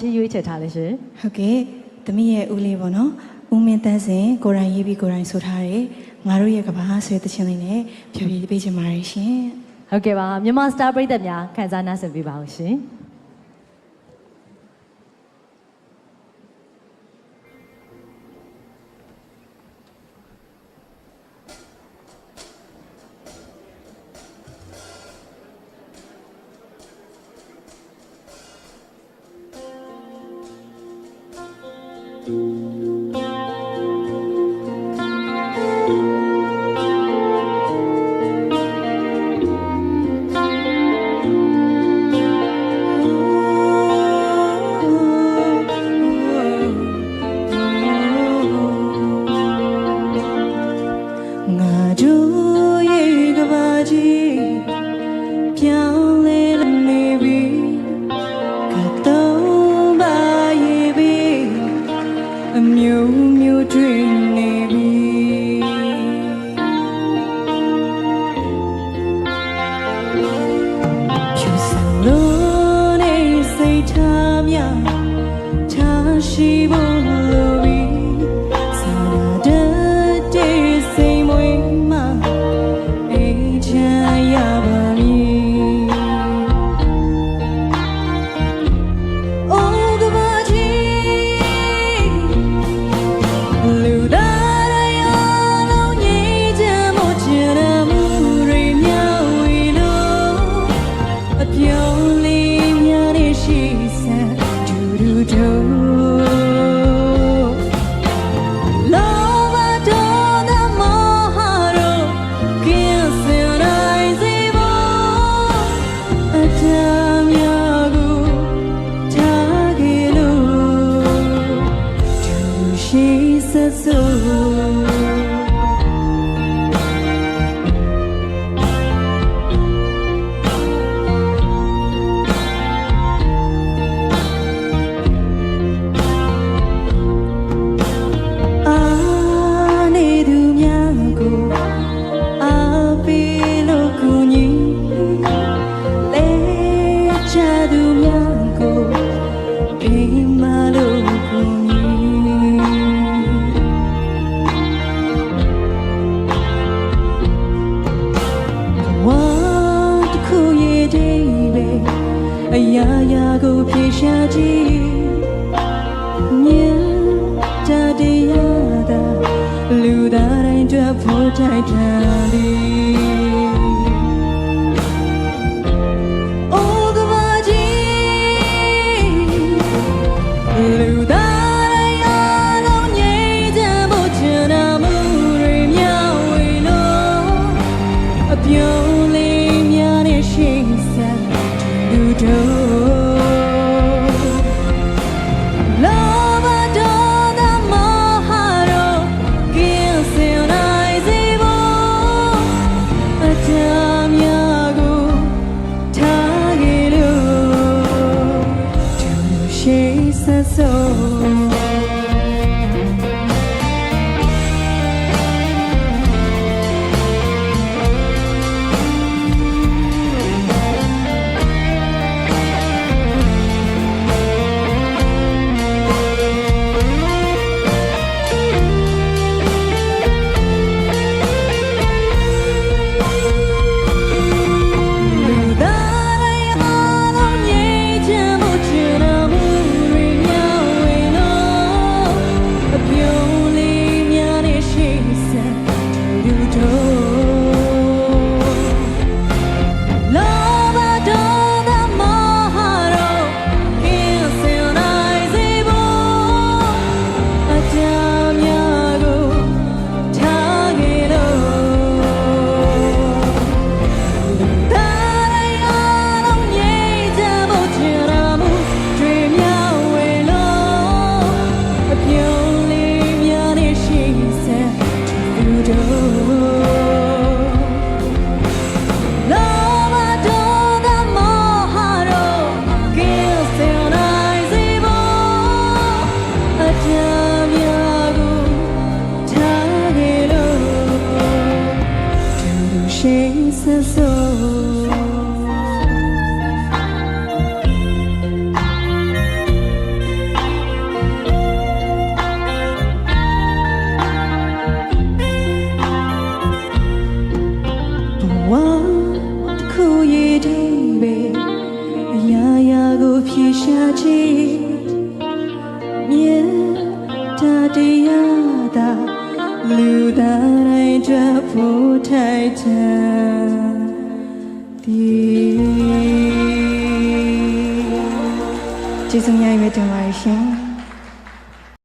ကြီးရွေးချယ်ထားလဲရှင်ဟုတ်ကဲ့သမီးရဲ့ဦးလေးပေါ့နော်ဦးမင်းတန်းစင်ကိုရိုင်းရေးပြီးကိုရိုင်းဆိုထားတယ်ငါတို့ရဲ့ကဘာဆွဲသချင်းလေးနဲ့ဖြည်းဖြည်းပေးချင်ပါတယ်ရှင်ဟုတ်ကဲ့ပါမြန်မာစတာပရိသတ်များခန်းစားနားဆင်ပေးပါအောင်ရှင် ငါတို့ရဲ့ကဘာကြီး အမျိုးမျိုးတွေ့နေပြီဖြူစံလို့နေစိတ်ထားများထားရှိဖို့ ရာရာကိုဖြေရှာကြည့်မြတ်တတရားသာလူသားတိုင်းတွေ့ဖို့ထိုက်တန်သည် ရှာခြင်းမြတ်တာတရားသာလူသားတိုင်းကြဖို့ထိုက်ချင်သည်ကျေးဇူးများပဲတင်ပါတယ်ရှင်